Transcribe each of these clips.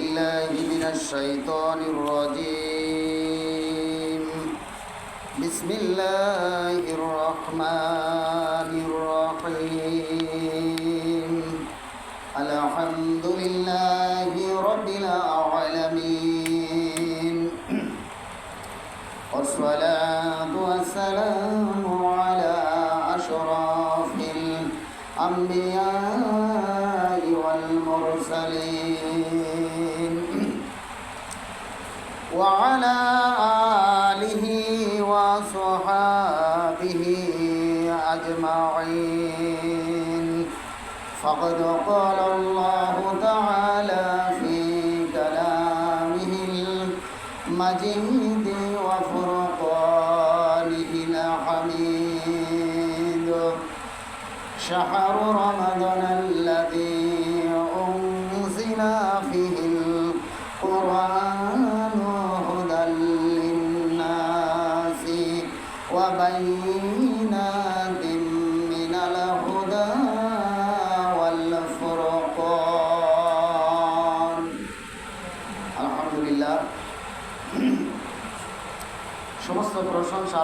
بالله من الشيطان الرجيم. بسم الله الرحمن الرحيم الحمد لله رب العالمين والصلاة والسلام على أشرف الأنبياء وعلى آله وصحابه أجمعين. فقد قال الله تعالى في كلامه المجيد وفرقانه الحميد. شهر رمضان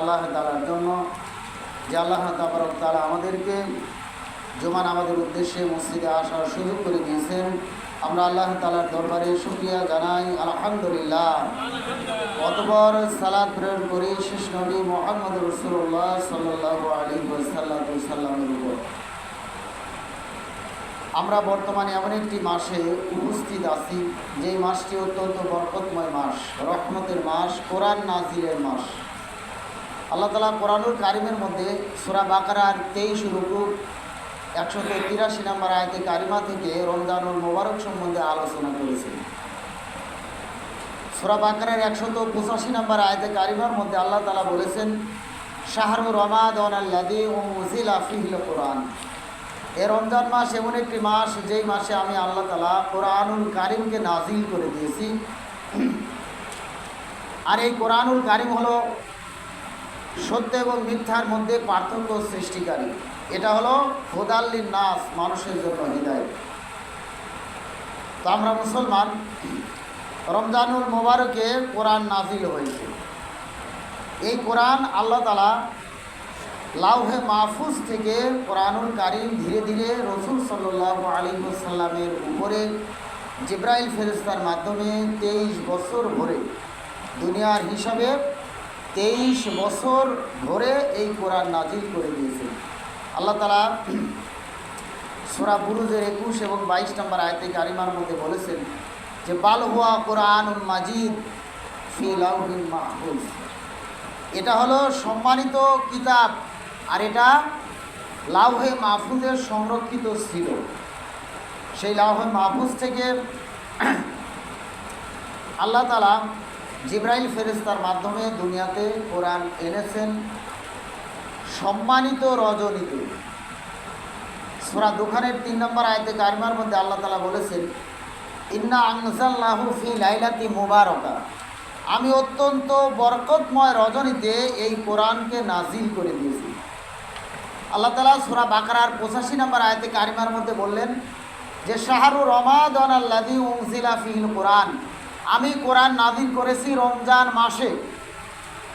আল্লাহ তালার জন্য, যে আল্লাহ তাবারক তালা আমাদেরকে জমান আমাদের উদ্দেশ্যে মসজিদে আসার সুযোগ করে দিয়েছেন। আমরা আল্লাহ তালার দরবারে শুক্রিয়া জানাই, আলহামদুলিল্লাহ। অতবর সালাদ প্রেরণ করি শেষ নবী মোহাম্মদ রসুল্লাহ সাল্লাহ আলী সাল্লামের উপর। আমরা বর্তমানে এমন একটি মাসে উপস্থিত আছি, যেই মাসটি অত্যন্ত বরকতময় মাস, রহমতের মাস, কোরআন নাজিরের মাস। আল্লাহ তালা কোরআনুল কারিমের মধ্যে সুরা বাকারার তেইশ রুকু, একশত তিরাশি নম্বর আয়তে কারিমা থেকে রমজানুল মোবারক সম্বন্ধে আলোচনা করেছেন। সুরা বাকারের একশত পঁচাশি নম্বর আয়তে কারিমার মধ্যে আল্লাহ তালা বলেছেন, শাহরু রমাদ আল্লাদি ও মুজিল আফিহিল কোরআন। এ রমজান মাস এমন একটি মাস, যেই মাসে আমি আল্লাহ তালা কোরআনুল কারিমকে নাজিল করে দিয়েছি। আর এই কোরআনুল কারিম হলো সত্য এবং মিথ্যার মধ্যে পার্থক্য সৃষ্টিকারী। এটা হলো হোদাল্লিন নাস মানুষের জন্য হৃদায়ত তো আমরা মুসলমান, রমজানুল মোবারকে কোরআন নাজিল হয়েছে। এই কোরআন আল্লাহ তালা লাউহে মাহফুজ থেকে কোরআনুল কারিম ধীরে ধীরে রসুল সাল্লাহ আলী সাল্লামের উপরে, জিব্রাইল ফেরিস্তার মাধ্যমে তেইশ বছর ভরে দুনিয়ার হিসাবে তেইশ বছর ধরে এই কোরআন নাজিল করে দিয়েছে আল্লাহ তালা সোরা বুরুজের একুশ এবং বাইশ নম্বর আয়তে কারিমার মধ্যে বলেছেন যে, বাল হুয়া কোরআন মাজিদ ফি লাউহিন মাহফুজ। এটা হলো সম্মানিত কিতাব আর এটা লাউহে মাহফুজের সংরক্ষিত ছিল। সেই লাউহে মাহফুজ থেকে আল্লাহ তালা জিব্রাইল ফেরেস্তার মাধ্যমে দুনিয়াতে কোরআন এনেছেন সম্মানিত রজনীতে। সোরা দোকানের তিন নম্বর আয়তে কারিমার মধ্যে আল্লাহ তালা বলেছেন, ইন্না আংসাল্লাহু লাইলাতি মুবারকা। আমি অত্যন্ত বরকতময় রজনীতে এই কোরআনকে নাজিল করে দিয়েছি। আল্লাহ তালা সোরা বাকারার পঁচাশি নম্বর আয়তে কারিমার মধ্যে বললেন, যে শাহরু রমাদন আল্লাদি উংজিলা ফিহিল কোরআন আমি কোরআন নাজিল করেছি রমজান মাসে।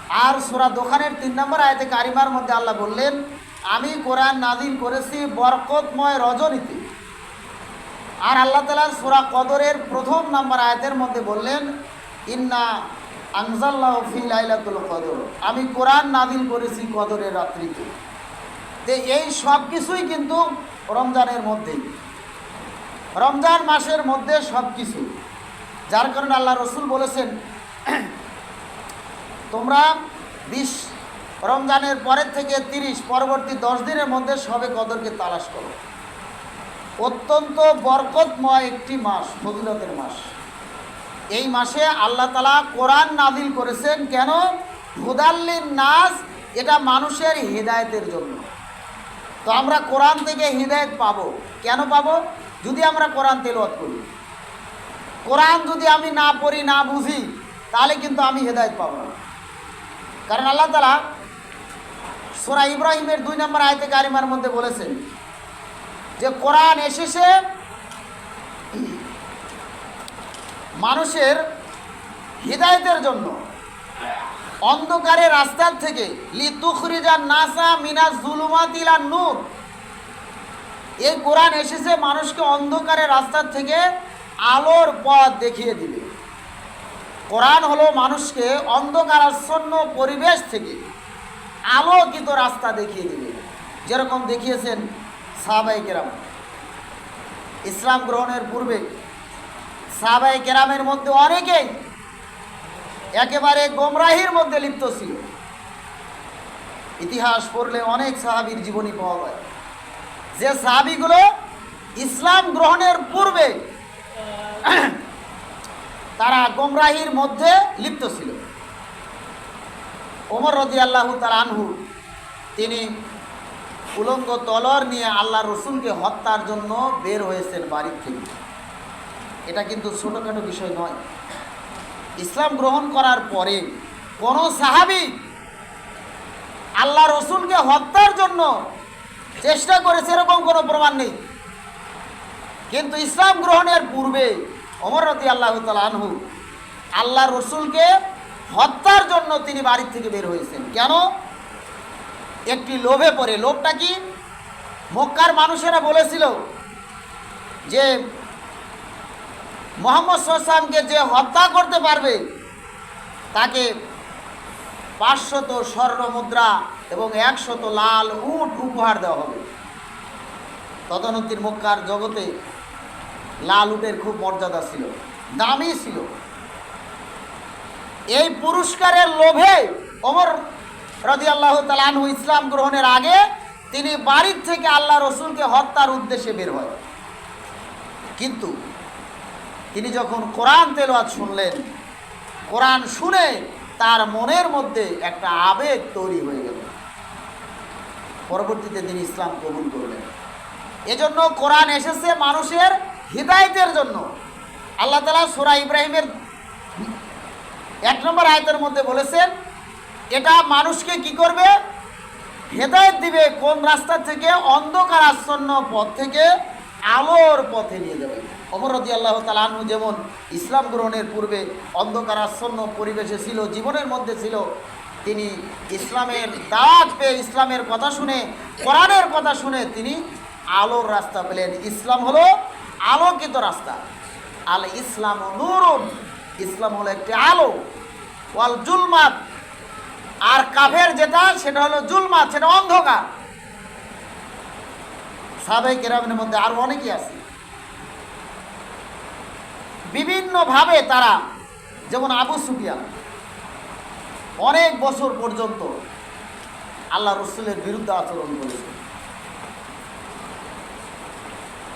আর সোরা দোকানের তিন নম্বর আয়তে কারিমার মধ্যে আল্লাহ বললেন, আমি কোরআন নাজিল করেছি বরকতময় রজনীতি। আর আল্লাহ তালা সোরা কদরের প্রথম নাম্বার আয়তের মধ্যে বললেন, ইন্না আনজাল্লাহ ফি কদর। আমি কোরআন নাজিল করেছি কদরের রাত্রিতে। যে এই সব কিছুই কিন্তু রমজানের মধ্যেই। রমজান মাসের মধ্যে সব কিছু যার কারণে আল্লাহ রসুল বলেছেন, তোমরা বিশ রমজানের পরের থেকে তিরিশ, পরবর্তী দশ দিনের মধ্যে সবে কদরকে তালাশ করো। অত্যন্ত বরকতময় একটি মাস, ফজিলতের মাস। এই মাসে আল্লাহ তালা কোরআন নাজিল করেছেন কেন? হুদাল্লিন নাজ এটা মানুষের হৃদায়তের জন্য। তো আমরা কোরআন থেকে হৃদায়ত পাবো। কেন পাবো? যদি আমরা কোরআন তেলওয়াত করি। কোরআন যদি আমি না পড়ি, না বুঝি, তাহলে কিন্তু আমি হেদায়ত পাবো না। কারণ আল্লাহ তালা সোরা ইব্রাহিমের দুই নম্বর আয়তে কারিমার মধ্যে বলেছেন যে, কোরআন এসেছে মানুষের হৃদায়তের জন্য। অন্ধকারের রাস্তার থেকে লিতুখরিজা নাসা মিনাজ জুলুমাতিলান নূর। এই কোরআন এসেছে মানুষকে অন্ধকারের রাস্তার থেকে আলোর পথ দেখিয়ে দিবে। কোরআন হলো মানুষকে অন্ধকারাচ্ছন্ন পরিবেশ থেকে আলোকিত রাস্তা দেখিয়ে দিবে। যেরকম দেখিয়েছেন সাহাবাই কেরাম। ইসলাম গ্রহণের পূর্বে সাহাবাই কেরামের মধ্যে অনেকেই একেবারে গোমরাহির মধ্যে লিপ্ত ছিল। ইতিহাস পড়লে অনেক সাহাবীর জীবনী পাওয়া যায়। যে সাহাবিগুলো ইসলাম গ্রহণের পূর্বে তারা গোমরাহির মধ্যে লিপ্ত ছিল। ওমর রদি আল্লাহ তার আনহু, তিনি উলঙ্গ তলর নিয়ে আল্লাহ রসুলকে হত্যার জন্য বের হয়েছেন বাড়ির থেকে। এটা কিন্তু ছোটোখাটো বিষয় নয়। ইসলাম গ্রহণ করার পরে কোনো সাহাবি আল্লাহ রসুলকে হত্যার জন্য চেষ্টা করেছে, এরকম কোনো প্রমাণ নেই। কিন্তু ইসলাম গ্রহণের পূর্বে অমররতি আল্লাহ আনহু আল্লাহ রসুলকে হত্যার জন্য তিনি বাড়ির থেকে বের হয়েছেন। কেন? একটি লোভে পড়ে। লোভটা কি? মক্কার মানুষেরা বলেছিল যে মোহাম্মদ সাল্লামকে যে হত্যা করতে পারবে, তাকে পাঁচশত স্বর্ণ মুদ্রা এবং একশত লাল উট উপহার দেওয়া হবে। তদনতির মক্কার জগতে লাল উটের খুব মর্যাদা ছিল, দামি ছিল। এই পুরস্কারের লোভে ওমর রদি আল্লাহ তালানহু ইসলাম গ্রহণের আগে তিনি বাড়ির থেকে আল্লাহ রসুলকে হত্যার উদ্দেশ্যে বের হয়। কিন্তু তিনি যখন কোরআন তেলোয়াত শুনলেন, কোরআন শুনে তার মনের মধ্যে একটা আবেগ তৈরি হয়ে গেল। পরবর্তীতে তিনি ইসলাম কবুল করলেন। এজন্য কোরআন এসেছে মানুষের হৃদায়তের জন্য। আল্লাহ তালা সুরা ইব্রাহিমের এক নম্বর আয়তের মধ্যে বলেছেন, এটা মানুষকে কি করবে? হেদায়ত দিবে কোন রাস্তা থেকে? অন্ধকার আচ্ছন্ন পথ থেকে আলোর পথে নিয়ে যাবে। অমরদি আল্লাহ তালাহু যেমন ইসলাম গ্রহণের পূর্বে অন্ধকার আচ্ছন্ন পরিবেশে ছিল, জীবনের মধ্যে ছিল, তিনি ইসলামের দাওয়াত পেয়ে ইসলামের কথা শুনে, কোরআনের কথা শুনে তিনি আলোর রাস্তা পেলেন। ইসলাম হলো আলোকিত রাস্তা। আল ইসলাম নুরুন। ইসলাম হলো একটি আলো। ওয়াল জুলমাত। আর কাফের যেটা, সেটা হলো জুলমাত, সেটা অন্ধকার। সাবেক কেরামের মধ্যে আরও অনেকেই আছে। বিভিন্নভাবে তারা, যেমন আবু সুফিয়ান, অনেক বছর পর্যন্ত আল্লাহ রসুলের বিরুদ্ধে আচরণ করেছে।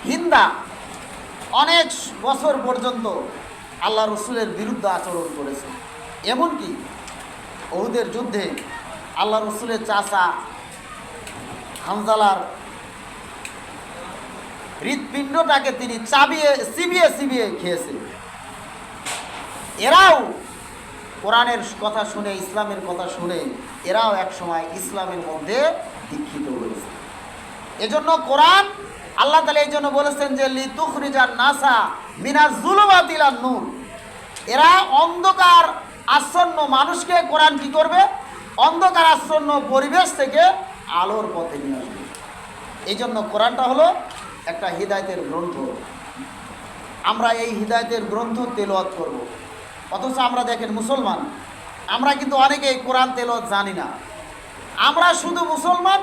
হিন্দা অনেক বছর পর্যন্ত আল্লাহ রসুলের বিরুদ্ধে আচরণ করেছে। এমনকি ওহুদের যুদ্ধে আল্লাহ রসুলের চাচা হামজালার হৃৎপিণ্ডটাকে তিনি চাবিয়ে, চিবিয়ে চিবিয়ে খেয়েছেন। এরাও কোরআনের কথা শুনে, ইসলামের কথা শুনে, এরাও এক সময় ইসলামের মধ্যে দীক্ষিত হয়েছে। এজন্য কোরআন আল্লাহ তালা এই জন্য বলেছেন যে লিতুখরিজার নাসা মিনা জুলুমাতিলার নূর। এরা অন্ধকার আচ্ছন্ন মানুষকে কোরআন কি করবে? অন্ধকার আচ্ছন্ন পরিবেশ থেকে আলোর পথে নিয়ে আসবে। এই জন্য কোরআনটা হলো একটা হৃদায়তের গ্রন্থ। আমরা এই হৃদায়তের গ্রন্থ তেলোয়াত করব। অথচ আমরা দেখেন মুসলমান, আমরা কিন্তু অনেকেই কোরআন তেলোয়াত জানি না। আমরা শুধু মুসলমান,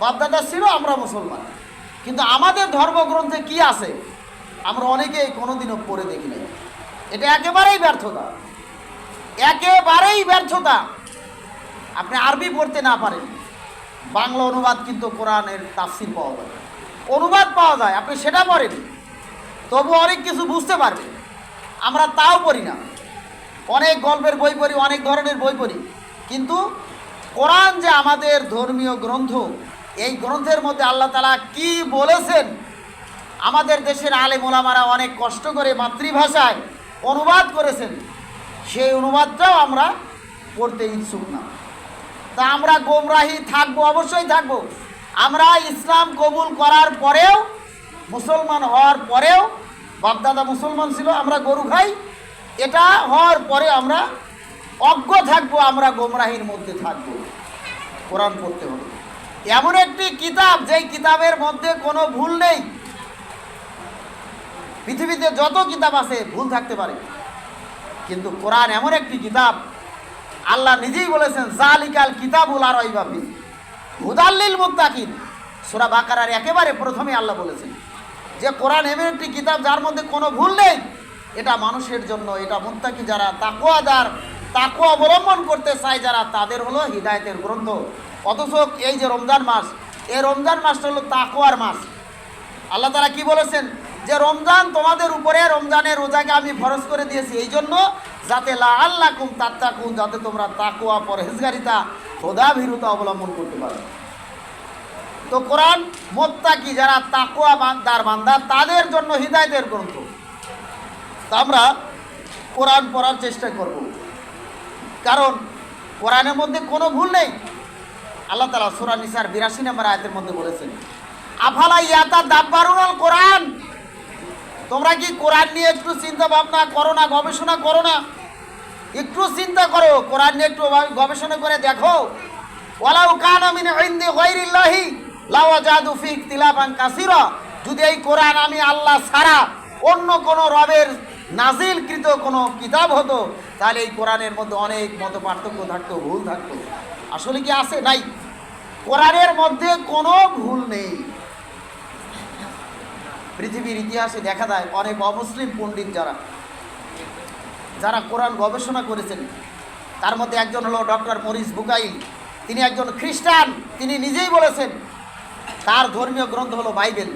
বাপদাদা ছিল, আমরা মুসলমান। কিন্তু আমাদের ধর্মগ্রন্থে কি আছে? আমরা অনেকেই কোনোদিনও পড়ে দেখি নাই। এটা একেবারেই ব্যর্থতা। একেবারেই ব্যর্থতা। আপনি আরবি পড়তে না পারেন। বাংলা অনুবাদ কিন্তু কোরআনের তাফসির পাওয়া যায়। অনুবাদ পাওয়া যায়, আপনি সেটা পড়েন। তবু অনেক কিছু বুঝতে পারবেন। আমরা তাও পড়ি না। অনেক গল্পের বই পড়ি, অনেক ধরনের বই পড়ি। কিন্তু কোরআন যে আমাদের ধর্মীয় গ্রন্থ এই গ্রন্থের মধ্যে আল্লাহ তালা কি বলেছেন? আমাদের দেশের আলেম ওলামারা অনেক কষ্ট করে মাতৃভাষায় অনুবাদ করেছেন। সেই অনুবাদটাও আমরা পড়তে ইচ্ছুক না। তা আমরা গোমরাহি থাকব, অবশ্যই থাকব। আমরা ইসলাম কবুল করার পরেও, মুসলমান হওয়ার পরেও, বাপদাদা মুসলমান ছিল, আমরা গরু খাই। এটা হওয়ার পরে আমরা অজ্ঞ থাকব, আমরা গোমরাহির মধ্যে থাকব। কোরআন পড়তে হবে। এমন একটি কিতাব, যেই কিতাবের মধ্যে কোনো ভুল নেই। পৃথিবীতে যত কিতাব আছে, ভুল থাকতে পারে। কিন্তু কোরআন এমন একটি কিতাব, আল্লাহ নিজেই বলেছেন, জালিকাল কিতাবুল আর ওইভাবি হুদাল্লিল মুত্তাকিন। সুরা বাকারার একেবারে প্রথমে আল্লাহ বলেছেন যে, কোরআন এমন একটি কিতাব, যার মধ্যে কোনো ভুল নেই। এটা মানুষের জন্য, এটা মুত্তাকি যারা তাকুয়াদার তাকুয়া অবলম্বন করতে চায়, যারা তাদের হলো হৃদায়তের গ্রন্থ। অথচ এই যে রমজান মাস, এই রমজান মাসটা হলো তাকুয়ার মাস। আল্লাহ তারা কি বলেছেন? যে রমজান তোমাদের উপরে রমজানের রোজাকে আমি ফরজ করে দিয়েছি এই জন্য যাতে লা আল্লাহ কুম তাত্তাকুম যাতে তোমরা তাকুয়া পরহেজগারিতা খোদা ভীরুতা অবলম্বন করতে পারো। তো কোরআন মোত্তাকি, যারা তাকুয়া বান্দার বান্দা, তাদের জন্য হৃদায়তের গ্রন্থ। তা আমরা কোরআন পড়ার চেষ্টা করব। কারণ কোরআনের মধ্যে কোনো ভুল নেই। আল্লাহ তালা সুরা নিসার বিরাশি নম্বর আয়তের মধ্যে বলেছেন, আফালা ইয়াতা দাব্বারুনাল কোরআন? তোমরা কি কোরআন নিয়ে একটু চিন্তা ভাবনা করো না, গবেষণা করো না? একটু চিন্তা করো, কোরআন নিয়ে একটু গবেষণা করে দেখো। ওয়ালাউ কানা মিন ইনদি গায়রিল্লাহি লাওয়াজাদু ফি ইখতিলাফান কাসীরা। যদি এই কোরআন আমি আল্লাহ ছাড়া অন্য কোন রবের নাজিলকৃত কোনো কিতাব হতো, তাহলে এই কোরআনের মধ্যে অনেক মত পার্থক্য থাকতো, ভুল থাকতো। আসলে কি আছে? নাই। কোরআনের মধ্যে কোনো ভুল নেই। পৃথিবীর ইতিহাসে দেখা যায় অনেক অমুসলিম পণ্ডিত যারা যারা কোরআন গবেষণা করেছেন। তার মধ্যে একজন হলো ডক্টর মরিস বুকাইল। তিনি একজন খ্রিস্টান, তিনি নিজেই বলেছেন, তার ধর্মীয় গ্রন্থ হলো বাইবেল।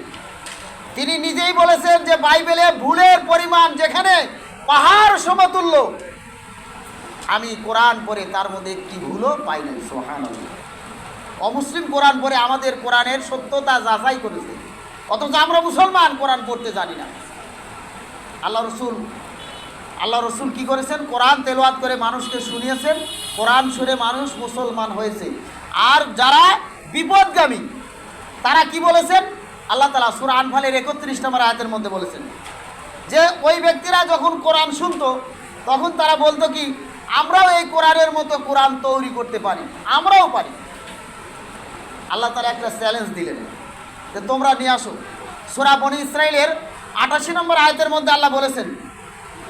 তিনি নিজেই বলেছেন যে বাইবেলে ভুলের পরিমাণ যেখানে, পাহাড় সমতুল্য। আমি কোরআন পড়ে তার মধ্যে একটি ভুলও পাই নাই অমুসলিম কোরআন পড়ে আমাদের কোরআনের সত্যতা যাচাই করেছে। অথচ আমরা মুসলমান কোরআন পড়তে জানি না। আল্লাহ রসুল আল্লাহ রসুল কি করেছেন? কোরআন তেলোয়াত করে মানুষকে শুনিয়েছেন, কোরআন শুনে মানুষ মুসলমান হয়েছে। আর যারা বিপদগামী, তারা কি বলেছেন? আল্লাহ তালা সুরা আনফালের একত্রিশ নম্বর আয়াতের মধ্যে বলেছেন যে, ওই ব্যক্তিরা যখন কোরআন শুনতো, তখন তারা বলতো কি, আমরাও এই কোরআনের মতো কোরআন তৈরি করতে পারি, আমরাও পারি। আল্লাহ তারা একটা চ্যালেঞ্জ দিলেন। যে তোমরা নিয়ে আসো। সুরা বনি ইসরায়েলের আটাশি নম্বর আয়তের মধ্যে আল্লাহ বলেছেন,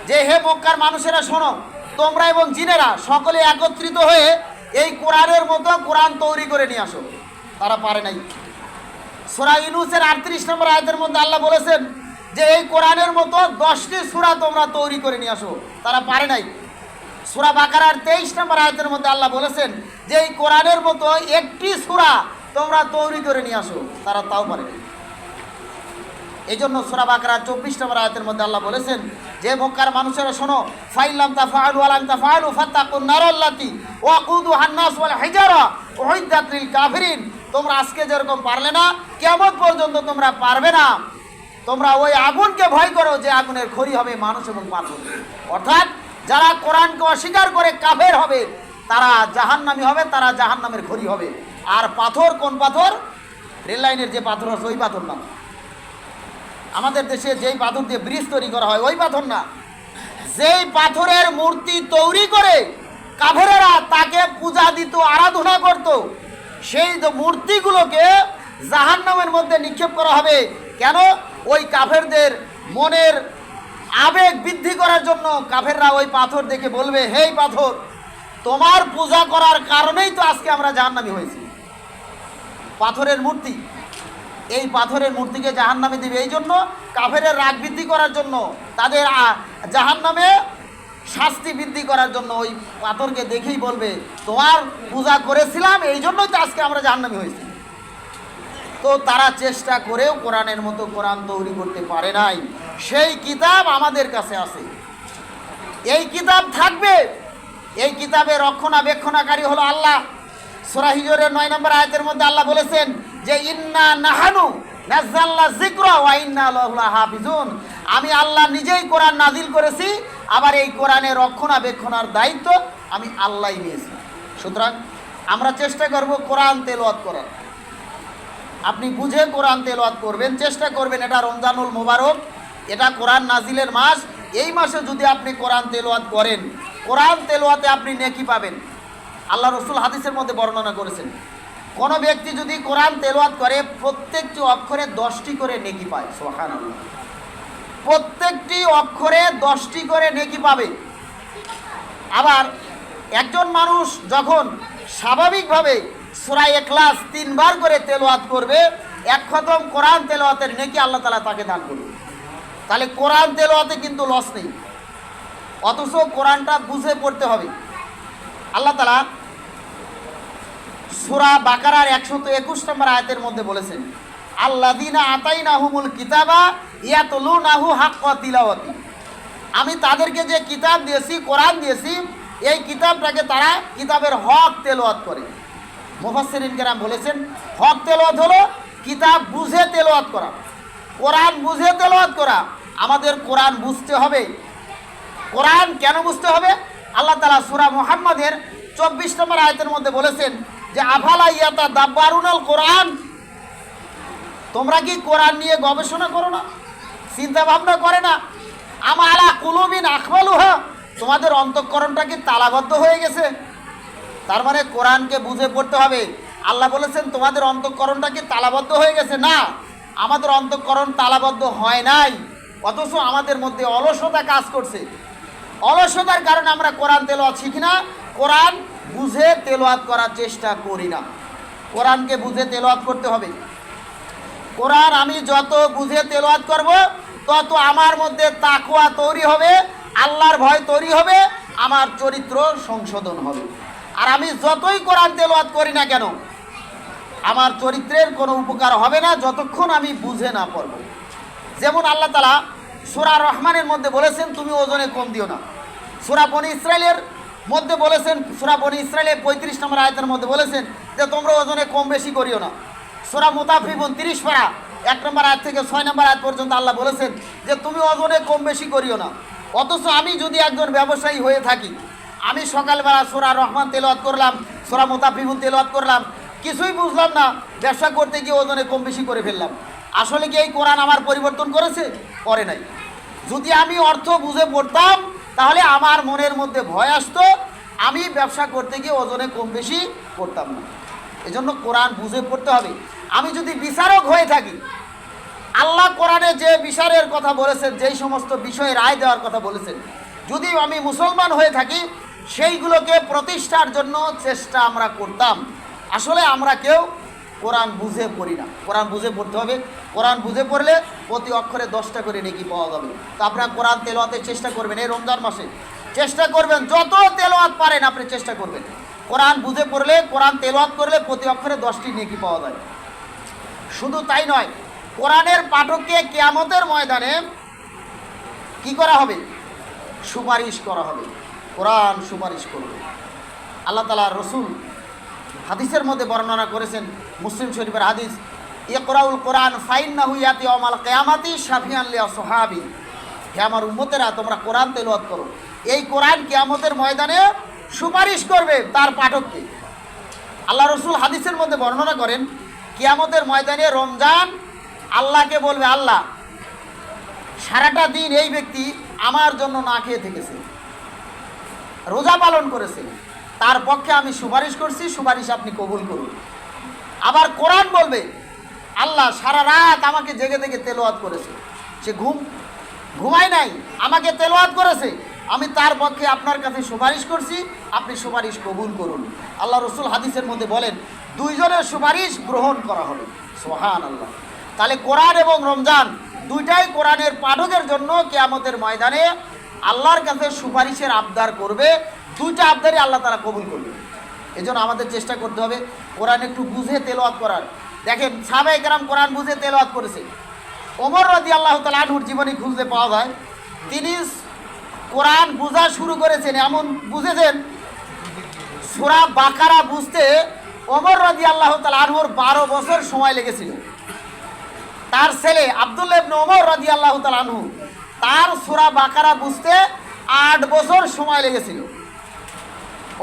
যে হে মক্কার মানুষেরা শোনো, তোমরা এবং জিনেরা সকলে একত্রিত হয়ে এই কোরআনের মতো কোরআন তৈরি করে নিয়ে আসো। তারা পারে নাই। সুরা ইনুসের আটত্রিশ নম্বর আয়তের মধ্যে আল্লাহ বলেছেন, যে এই কোরআনের মতো দশটি সুরা তোমরা তৈরি করে নিয়ে আসো। তারা পারে নাই। সুরা বাকারার তেইশ নম্বর আয়তের মধ্যে আল্লাহ বলেছেন, যে এই কোরআনের মতো একটি সুরা তোমরা তৈরি করে নিয়ে আসো, তারা তাও পারে এই জন্য সুরা বাকারা চব্বিশ নম্বর আয়তের মধ্যে আল্লাহ বলেছেন, যে মক্কার মানুষেরা শোনো ফাইলাম তা ফাআলু আলাম তা ফাআলু ফাত্তাকুন নারাল্লাতি ওয়াকুদু হান্নাস ওয়াল হিজারা উইদ্দাত লিল কাফিরিন। তোমরা আজকে যেরকম পারলে না কেমন পর্যন্ত তোমরা পারবে না। তোমরা ওই আগুনকে ভয় করো যে আগুনের খড়ি হবে মানুষ এবং পাথর। অর্থাৎ যারা কোরআনকে অস্বীকার করে কাফের হবে, তারা জাহান্নামী হবে, তারা জাহান্নামের খড়ি হবে। আর পাথর, কোন পাথর? রেল লাইনের যে পাথর আছে, ওই পাথর না। আমাদের দেশে যেই পাথর দিয়ে ব্রিজ তৈরি করা হয়, ওই পাথর না। যেই পাথরের মূর্তি তৈরি করে কাফেরেরা তাকে পূজা দিত, আরাধনা করত, সেই মূর্তিগুলোকে জাহান্নামের মধ্যে নিক্ষেপ করা হবে। কেন? ওই কাফেরদের মনের আবেগ বৃদ্ধি করার জন্য কাফেররা ওই পাথর দেখে বলবে, হেই পাথর, তোমার পূজা করার কারণেই তো আজকে আমরা জাহান্নামী হয়েছি। পাথরের মূর্তি। এই পাথরের মূর্তিকে জাহান নামে দিবে। এই জন্য কাফেরের রাগ বৃদ্ধি করার জন্য তাদের জাহান নামে শাস্তি বৃদ্ধি করার জন্য ওই পাথরকে দেখেই বলবে, তোমার পূজা করেছিলাম, এই জন্যই তো আজকে আমরা জাহান্নামী হয়েছি। তো তারা চেষ্টা করেও কোরআনের মতো কোরআন তৈরি করতে পারে নাই। সেই কিতাব আমাদের কাছে আছে। এই কিতাব থাকবে। এই কিতাবের রক্ষণাবেক্ষণাকারী হলো আল্লাহ। সূরা হিজরের নয় নম্বর আয়াতের মধ্যে আল্লাহ বলেছেন যে, ইন্না নাহানু হাফিজুন আমি আল্লাহ নিজেই কোরআন নাজিল করেছি, আবার এই কোরআনের রক্ষণাবেক্ষণার দায়িত্ব আমি আল্লাহই নিয়েছি। সুতরাং আমরা চেষ্টা করব কোরআন তেলাওয়াত করার। আপনি বুঝে কোরআন তেলাওয়াত করবেন, চেষ্টা করবেন, এটা রমজানুল মোবারক, এটা কোরআন নাজিলের মাস। এই মাসে যদি আপনি কোরআন তেলোয়াত করেন, কোরআন তেলোয়াতে আপনি নেকি পাবেন। আল্লাহ রসুল হাদিসের মধ্যে বর্ণনা করেছেন, কোনো ব্যক্তি যদি কোরআন তেলোয়াত করে, প্রত্যেকটি অক্ষরে দশটি করে নেকি পায় সোহান প্রত্যেকটি অক্ষরে দশটি করে নেকি পাবে। আবার একজন মানুষ যখন স্বাভাবিকভাবে সুরাই এখলাস তিনবার করে তেলোয়াত করবে, এক খতম কোরআন তেলোয়াতের নেকি আল্লাহ তালা তাকে দান করবে। তাহলে কোরআন তেলোয়াতে কিন্তু লস নেই। অথচ কোরআনটা বুঝে পড়তে হবে। আল্লাহ তালা সুরা বাকারার একশত একুশ নম্বর আয়াতের মধ্যে বলেছেন আল্লাদিনা আতাই নাহুমুল কিতাবা ইয়াতলু নাহু হাক্ক তিলাওয়াতি। আমি তাদেরকে যে কিতাব দিয়েছি, কোরআন দিয়েছি, এই কিতাবটাকে তারা কিতাবের হক তেলোয়াত করে। মুফাসসিরিন কেরাম বলেছেন, হক তেলোয়াত হলো কিতাব বুঝে তেলোয়াত করা, কোরআন বুঝে তেলোয়াত করা। আমাদের কোরআন বুঝতে হবে। কোরআন কেন বুঝতে হবে? আল্লাহ তালা সুরা মোহাম্মদের চব্বিশ নম্বর আয়তের মধ্যে বলেছেন যে আফালা ইয়াতা দাব্বারুনাল কোরআন। তোমরা কি কোরআন নিয়ে গবেষণা করো না? চিন্তা ভাবনা করে না? আমালা কুলুবিন আখমালুহা তোমাদের অন্তঃকরণটা কি তালাবদ্ধ হয়ে গেছে? তার মানে কোরআনকে বুঝে পড়তে হবে। আল্লাহ বলেছেন, তোমাদের অন্তঃকরণটা কি তালাবদ্ধ হয়ে গেছে? না, আমাদের অন্তঃকরণ তালাবদ্ধ হয় নাই। অথচ আমাদের মধ্যে অলসতা কাজ করছে। অলসতার কারণে আমরা কোরআন তেলোয়াত শিখি না। কোরআন বুঝে তেলোয়াত করার চেষ্টা করি না। কোরআনকে বুঝে তেলোয়াত করতে হবে। কোরআন আমি যত বুঝে তেলোয়াত করব, তত আমার মধ্যে তাকুয়া তৈরি হবে, আল্লাহর ভয় তৈরি হবে, আমার চরিত্র সংশোধন হবে। আর আমি যতই কোরআন তেলোয়াত করি না কেন, আমার চরিত্রের কোনো উপকার হবে না যতক্ষণ আমি বুঝে না পড়ব। যেমন আল্লাহ তালা সুরা রহমানের মধ্যে বলেছেন, তুমি ওজনে কম দিও না। সুরা বনি ইসরায়েলের মধ্যে বলেছেন, সুরা বনি ইসরায়েলের পঁয়ত্রিশ নম্বর আয়তের মধ্যে বলেছেন যে, তোমরা ওজনে কম বেশি করিও না। সুরা মুতাফিবন তিরিশ পাড়া এক নম্বর আয়াত থেকে ছয় নম্বর আয়াত পর্যন্ত আল্লাহ বলেছেন যে, তুমি ওজনে কম বেশি করিও না। অথচ আমি যদি একজন ব্যবসায়ী হয়ে থাকি, আমি সকালবেলা সোরা রহমান তেলাওয়াত করলাম, সোরা মোতাফিবুন তেলাওয়াত করলাম, কিছুই বুঝলাম না, ব্যবসা করতে গিয়ে ওজনে কম বেশি করে ফেললাম। আসলে কি এই কোরআন আমার পরিবর্তন করেছে? করে নাই। যদি আমি অর্থ বুঝে পড়তাম তাহলে আমার মনের মধ্যে ভয় আসতো, আমি ব্যবসা করতে গিয়ে ওজনে কম বেশি করতাম না। এজন্য কোরআন বুঝে পড়তে হবে। আমি যদি বিচারক হয়ে থাকি, আল্লাহ কোরআনে যে বিচারের কথা বলেছেন, যেই সমস্ত বিষয়ে রায় দেওয়ার কথা বলেছেন, যদি আমি মুসলমান হয়ে থাকি, সেইগুলোকে প্রতিষ্ঠার জন্য চেষ্টা আমরা করতাম। আসলে আমরা কেউ কোরআন বুঝে পড়ি না। কোরআন বুঝে পড়তে হবে। কোরআন বুঝে পড়লে প্রতি অক্ষরে দশটা করে নেকি পাওয়া যাবে। তো আপনারা কোরআন তেলোয়াতের চেষ্টা করবেন এই রমজান মাসে। চেষ্টা করবেন, যত তেলোয়াত পারেন আপনি চেষ্টা করবেন। কোরআন বুঝে পড়লে, কোরআন তেলোয়াত করলে প্রতি অক্ষরে দশটি নেকি পাওয়া যায়। শুধু তাই নয়, কোরআনের পাঠককে কেয়ামতের ময়দানে কি করা হবে? সুপারিশ করা হবে। কোরআন সুপারিশ করবে। আল্লাহ তালা রসুল হাদিসের মধ্যে বর্ণনা করেছেন মুসলিম শরীফের হাদিস, ইকরাউল কোরআন ফাইন না হুইয়াতি অমাল কেয়ামাতি সাফিয়ান লিয়া সোহাবি হে আমার উম্মতেরা, তোমরা কোরআন তেলাওয়াত করো। এই কোরআন কেয়ামতের ময়দানে সুপারিশ করবে তার পাঠককে। আল্লাহ রসুল হাদিসের মধ্যে বর্ণনা করেন, কিয়ামতের ময়দানে রমজান আল্লাহকে বলবে, আল্লাহ, সারাটা দিন এই ব্যক্তি আমার জন্য না খেয়ে থেকেছে। রোজা পালন করেছে। তার পক্ষে আমি সুপারিশ করছি, সুপারিশ আপনি কবুল করুন। আবার কোরআন বলবে, আল্লাহ সারা রাত আমাকে জেগে জেগে তেলোয়াত করেছে। সে ঘুম, ঘুমায় নাই, আমাকে তেলোয়াত করেছে। আমি তার পক্ষে আপনার কাছে সুপারিশ করছি, আপনি সুপারিশ কবুল করুন। আল্লাহ রসুল হাদিসের মধ্যে বলেন, দুইজনের সুপারিশ গ্রহণ করা হবে। সোহান আল্লাহ তাহলে কোরআন এবং রমজান দুইটাই কোরআনের পাঠকের জন্য কেয়ামতের ময়দানে আল্লাহর কাছে সুপারিশের আবদার করবে দুইটা আবদারই আল্লাহ তারা কবুল করবে এই জন্য আমাদের চেষ্টা করতে হবে কোরআন একটু বুঝে তেলোয়াত করার। দেখেন সাবেক গ্রাম কোরআন বুঝে তেলোয়াত করেছে। ওমর রদি আল্লাহ তালা আনহুর জীবনী খুঁজতে পাওয়া যায়, তিনি কোরআন বোঝা শুরু করেছেন এমন বুঝেছেন, সুরা বাকারা বুঝতে ওমর রদি আল্লাহ তালুর বারো বছর সময় লেগেছিল। তার ছেলে আবদুল্লাহ ওমর রদি আল্লাহ তালু তার সুরা বাকারা বুঝতে আট বছর সময় লেগেছিল।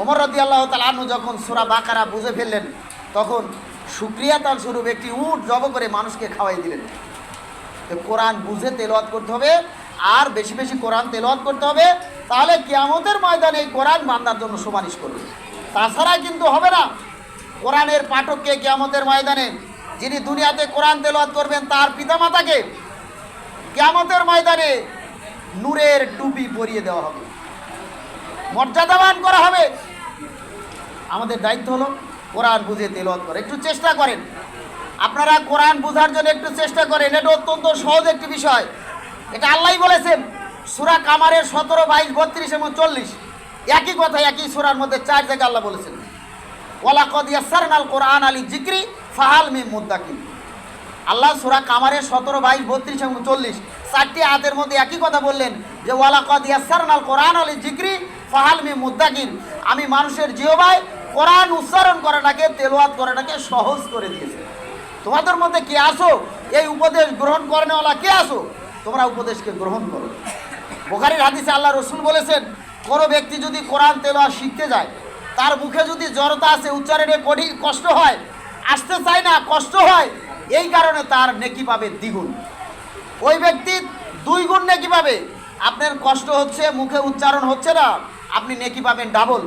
ওমর রদি আল্লাহ তালু যখন সুরা বাকারা বুঝে ফেললেন, তখন সুক্রিয়া তার স্বরূপ একটি উট জব করে মানুষকে খাওয়াই দিলেন। তো কোরআন বুঝে তেলাওয়াত করতে হবে, আর বেশি বেশি কোরআন তেলাওয়াত করতে হবে, তাহলে কিয়ামতের ময়দানে এই কোরআন বান্দার জন্য সুপারিশ করবে। তাছাড়া কিন্তু হবে না, কোরআনের পাঠককে কেয়ামতের ময়দানে যিনি দুনিয়াতে কোরআন তেলাওয়াত করবেন, তার পিতামাতাকে কেয়ামতের ময়দানে নূরের টুপি পরিয়ে দেওয়া হবে। মর্যাদাবান করা হবে। আমাদের দায়িত্ব হলো কোরআন বুঝে তেলাওয়াত করে। একটু চেষ্টা করেন। আপনারা কোরআন বোঝার জন্য একটু চেষ্টা করেন। এটা অত্যন্ত সহজ একটি বিষয়। এটা আল্লাহ বলেছেন, সুরা কামারের সতেরো, বাইশ, বত্রিশ এবং চল্লিশ। একই কথা, একই সুরার মধ্যে চার জায়গায় আল্লাহ বলেছেন। ইয়াসারন আল কোরআন আলী জিক্রি ফাহাল মি মুদ্দাকিন আল্লাহ সুরা কামারের সতেরো, বাইশ, বত্রিশ এবং চল্লিশ চারটি আয়াতের মধ্যে একই কথা বললেন যে, ওয়ালাকদ ইয়াসারন আল কোরআন আলী জিক্রি ফাহাল মি মুদ্দাকিন আমি মানুষের জিওবাই কোরআন উচ্চারণ করাটাকে তেলোয়াত করাটাকে সহজ করে দিয়েছি। তোমাদের মধ্যে কে আসো এই উপদেশ গ্রহণ করেনওয়ালা কে আসো তোমরা উপদেশকে গ্রহণ করো। বোখারির হাদিসে আল্লাহ রসুল বলেছেন, কোনো ব্যক্তি যদি কোরআন তেলোয়া শিখতে যায়, তার মুখে যদি জড়তা আছে, উচ্চারণে কঠিন কষ্ট হয়, আসতে চায় না, কষ্ট হয় এই কারণে তার নেকি পাবে দ্বিগুণ। ওই ব্যক্তি দুই গুণ নেকি পাবে। আপনার কষ্ট হচ্ছে, মুখে উচ্চারণ হচ্ছে না, আপনি নেকি পাবেন ডাবল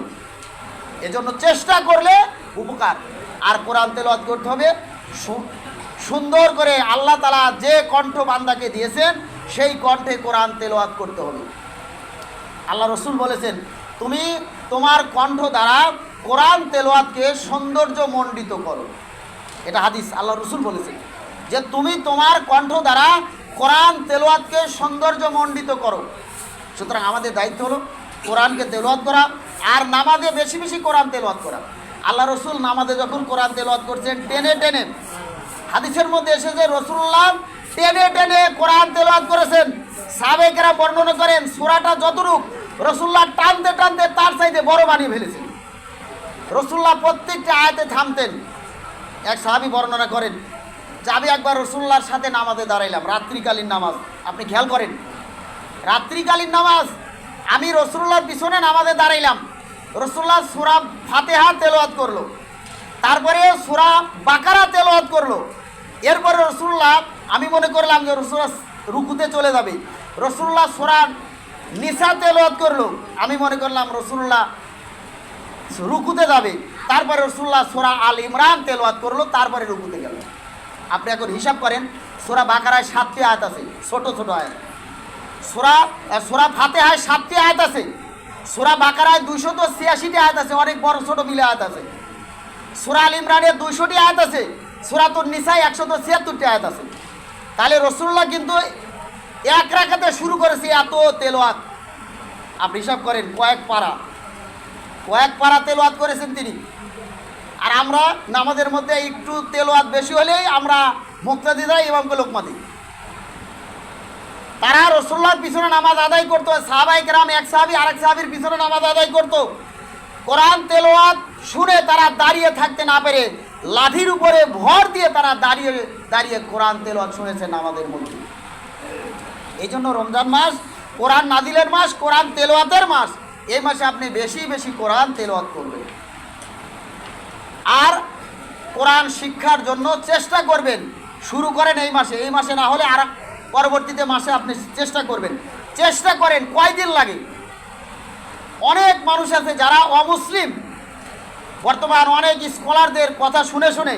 এজন্য চেষ্টা করলে উপকার। আর কোরআন তেলাওয়াত করতে হবে। সুন্দর করে আল্লাহ তালা যে কণ্ঠ বান্দাকে দিয়েছেন, সেই কণ্ঠে কোরআন তেলাওয়াত করতে হবে। আল্লাহ রসুল বলেছেন, তুমি তোমার কণ্ঠ দ্বারা কোরআন তেলোয়াতকে সৌন্দর্য মণ্ডিত করো। এটা হাদিস, আল্লাহ রসুল বলেছেন যে তুমি তোমার কণ্ঠ দ্বারা কোরআন তেলোয়াতকে সৌন্দর্য মণ্ডিত করো। সুতরাং আমাদের দায়িত্ব হলো কোরআনকে তেলোয়াত করা আর নামাজে বেশি বেশি কোরআন তেলোয়াত করা। আল্লাহ রসুল নামাজে যখন কোরআন তেলোয়াত করছেন, টেনে টেনে হাদিসের মধ্যে এসেছে রসুল্লাহ টেনে টেনে কোরআন তেলাওয়াত করেছেন, সাবেকেরা বর্ণনা করেন, সুরাটা যতটুক রসুল্লাহ টানতে টানতে তার সাইডে বড় বানিয়ে ফেলেছেন। রসুল্লাহ প্রত্যেকটা আয়াতে থামতেন। এক সাহাবি বর্ণনা করেন যে আমি একবার রসুল্লার সাথে নামাজে দাঁড়াইলাম, রাত্রিকালীন নামাজ, আপনি খেয়াল করেন, রাত্রিকালীন নামাজ, আমি রসুল্লার পিছনে নামাজে দাঁড়াইলাম রসুল্লাহ সুরা ফাতেহা তেলাওয়াত করল, তারপরে সুরা বাকারা তেলাওয়াত করল, এরপরে রসুল্লাহ আমি মনে করলাম যে রসুল্লাহ রুকুতে চলে যাবে রসুল্লাহ সুরা নিসা তেলাওয়াত করল, আমি মনে করলাম রসুল্লাহ রুকুতে যাবে তারপরে রসুল্লাহ সোরা আল ইমরান তেলাওয়াত করল, তারপরে রুকুতে গেল। আপনি এখন হিসাব করেন, সোরা বাকারায় সাতটি আয়াত আছে, ছোট ছোট আয়াত। সোরা সোরা ফাতেহায় সাতটি আয়াত আছে, সোরা বাকারায় দুইশো তো ছিয়াশিটি আয়াত আছে, অনেক বড়, ছোট মিলে আয়াত আছে। সোরা আল ইমরানের দুইশোটি আয়াত আছে সুরাতুর নিসাই একশো তো ছিয়াত্তরটি আয়াত আছে। তাহলে রসুল্লাহ কিন্তু এক রাখাতে শুরু করেছে এত তেলোয়াত আপনি হিসাব করেন কয়েক পারা। কয়েক পারা তেলোয়াত করেছেন তিনি। আর আমরা নামাজের মধ্যে একটু তেলোয়াত বেশি হলেই আমরা মুক্তাদি দেয় এবং লোকমা দিই। তারা রসুল্লাহর পিছনে নামাজ আদায় করতো সাহাবাই কেরাম এক সাহাবি আরেক সাহাবির পিছনে নামাজ আদায় করতো। কোরআন তেলোয়াত শুনে তারা দাঁড়িয়ে থাকতে না পেরে লাঠির উপরে ভর দিয়ে তারা দাঁড়িয়ে দাঁড়িয়ে কোরআন তেলোয়াত শুনেছেন আমাদের মধ্যে। এই জন্য রমজান মাস, কোরআন নাদিলের মাস, কোরআন তেলোয়াতের মাস। এই মাসে আপনি বেশি বেশি কোরআন তেলোয়াত করবেন। আর কোরআন শিক্ষার জন্য চেষ্টা করবেন। শুরু করেন এই মাসে এই মাসে না হলে আর পরবর্তীতে মাসে আপনি চেষ্টা করবেন। চেষ্টা করেন, কয়দিন লাগে? অনেক মানুষ আছে যারা অমুসলিম। বর্তমান অনেক স্কলারদের কথা শুনে শুনে,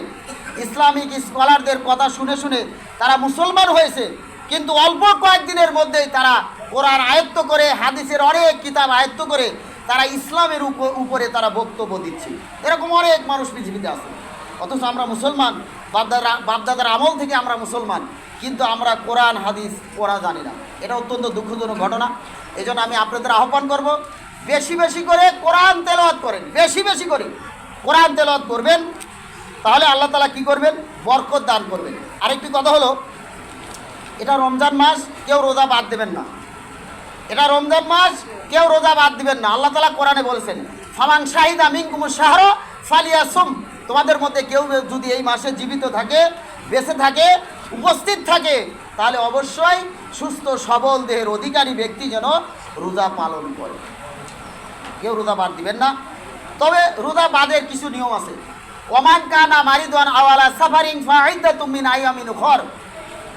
ইসলামিক স্কলারদের কথা শুনে শুনে তারা মুসলমান হয়েছে। কিন্তু অল্প কয়েকদিনের মধ্যেই তারা কোরআন আয়ত্ত করে, হাদিসের অনেক কিতাব আয়ত্ত করে তারা ইসলামের উপ- উপরে তারা বক্তব্য দিচ্ছে। এরকম অনেক মানুষ পৃথিবীতে আছে। অথচ আমরা মুসলমান, বাপদাদা, বাপদাদার আমল থেকে আমরা মুসলমান, কিন্তু আমরা কোরআন, হাদিস পড়া জানি না। এটা অত্যন্ত দুঃখজনক ঘটনা। এই জন্য আমি আপনাদের আহ্বান করব, বেশি বেশি করে কোরআন তেলাওয়াত করেন, বেশি বেশি করে। কোরআন তেলাওয়াত করবেন, তাহলে আল্লাহ তালা কি করবেন? বরকত দান করবেন। আরেকটি কথা হলো, এটা রমজান মাস, কেউ রোজা বাদ দেবেন না। এটা রমজান মাস, কেউ রোজা বাদ দিবেন না। আল্লাহ তালা কোরআনে বলেছেন ফামাং শাহিদ আমিন কুমুর শাহর ফালিয়াসুম। তোমাদের মধ্যে কেউ যদি এই মাসে জীবিত থাকে, বেঁচে থাকে, উপস্থিত থাকে, তাহলে অবশ্যই সুস্থ, সবল দেহের অধিকারী ব্যক্তি যেন রোজা পালন করে। কেউ রোজা বাদ দিবেন না। তবে রোজা বাদের কিছু নিয়ম আছে। ওমান কানা মারিদান আওয়ালা সাফারিং ফাইদা তুমিন আইয়ামিন খর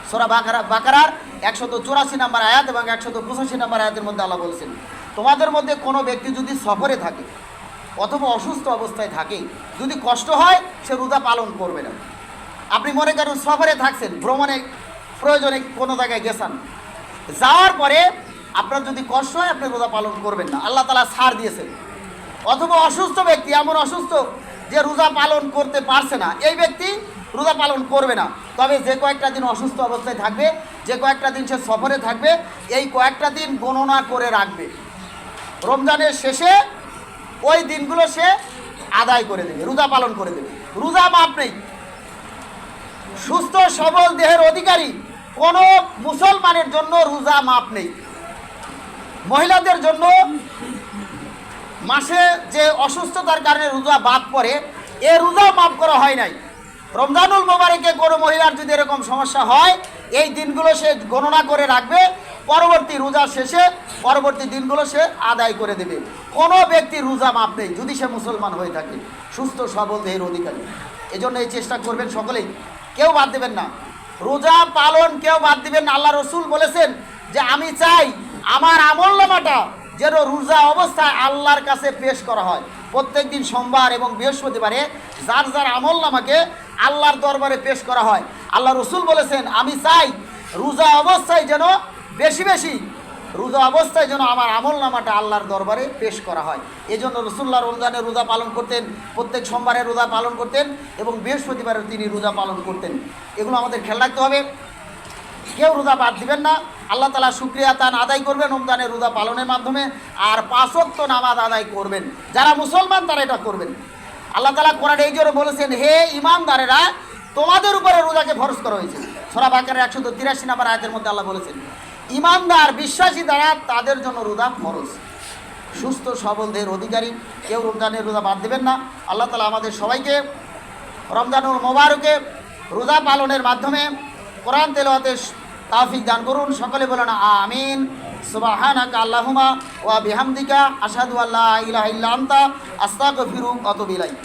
সোরা বাকারা বাকারার একশত চুরাশি নাম্বার আয়াত এবং একশত পঁচাশি নাম্বার আয়াতের মধ্যে আল্লাহ বলছেন, তোমাদের মধ্যে কোনো ব্যক্তি যদি সফরে থাকে অথবা অসুস্থ অবস্থায় থাকে, যদি কষ্ট হয়, সে রোজা পালন করবে না। আপনি মনে করেন সফরে থাকছেন, ভ্রমণে প্রয়োজনে কোনো জায়গায় গেছেন। যাওয়ার পরে আপনার যদি কষ্ট হয়, আপনি রোজা পালন করবেন না। আল্লাহ তালা ছাড় দিয়েছেন। অথবা অসুস্থ ব্যক্তি, এমন অসুস্থ যে রোজা পালন করতে পারছে না, এই ব্যক্তি রোজা পালন করবে না। তবে যে কয়েকটা দিন অসুস্থ অবস্থায় থাকবে, যে কয়েকটা দিন সে সফরে থাকবে, এই কয়েকটা দিন গণনা করে রাখবে। রমজানের শেষে ওই দিনগুলো সে আদায় করে দেবে, রোজা পালন করে দেবে। রোজা মাপ নেই। সুস্থ, সবল দেহের অধিকারী কোনো মুসলমানের জন্য রোজা মাপ নেই। মহিলাদের জন্য মাসে যে অসুস্থতার কারণে রোজা বাদ পড়ে, এ রোজা মাফ করা হয় নাই। রমজানুল মোবারকে কোনো মহিলার যদি এরকম সমস্যা হয়, এই দিনগুলো সে গণনা করে রাখবে। পরবর্তী রোজা শেষে, পরবর্তী দিনগুলো সে আদায় করে দেবে। কোনো ব্যক্তি রোজা মাপ নেই, যদি সে মুসলমান হয়ে থাকে। সুস্থ, সবল দেহের অধিকারী। এজন্য এই চেষ্টা করবেন সকলেই। কেউ বাদ দেবেন না। রোজা পালন কেউ বাদ দিবেন আল্লাহ রসুল বলেছেন যে, আমি চাই আমার আমল নামাটা যেন রোজা অবস্থায় আল্লাহর কাছে পেশ করা হয়। প্রত্যেক দিন সোমবার এবং বৃহস্পতিবারে যার যার আমল নামাকে আল্লাহর দরবারে পেশ করা হয়। আল্লাহ রসুল বলেছেন, আমি চাই রোজা অবস্থায় যেন বেশি বেশি রোজা অবস্থায় যেন আমার আমল নামাটা আল্লাহর দরবারে পেশ করা হয়। এই জন্য রসুল্লাহ রমজানে রোজা পালন করতেন, প্রত্যেক সোমবারে রোজা পালন করতেন এবং বৃহস্পতিবারে তিনি রোজা পালন করতেন। এগুলো আমাদের খেয়াল রাখতে হবে। কেউ রোজা বাদ দিবেন না। আল্লাহ তালা শুক্রিয়া তান আদায় করবেন, রমজানের রোজা পালনের মাধ্যমে, আর পাঁচক্ত নামাজ আদায় করবেন। যারা মুসলমান, তারা এটা করবেন। আল্লাহ তালা কোরআন এই জন্য বলেছেন, হে ইমানদারেরা তোমাদের উপরে রোজাকে ভরস করা হয়েছে। সরা বাকারের একশো তিরাশি নাম্বার আয়াতের মধ্যে আল্লাহ বলেছেন ইমানদার বিশ্বাসী দ্বারা তাদের জন্য রোজা ফরজ। সুস্থ, সবল দেহের অধিকারী, কেউ রমজানের রোজা বাদ দেবেন না। আল্লাহ তালা আমাদের সবাইকে রমজানুল মোবারকে রোজা পালনের মাধ্যমে কোরআন তেলাওয়াতে তাফিক দান করুন। সকলে বলেন আমিন। সুবাহানাকা আল্লাহুমা ওয়া বিহামদিকা। আশহাদু আল্লা ইলাহা ইল্লা আনতা। আস্তাগফিরুক ওয়া আতুবু ইলাইক।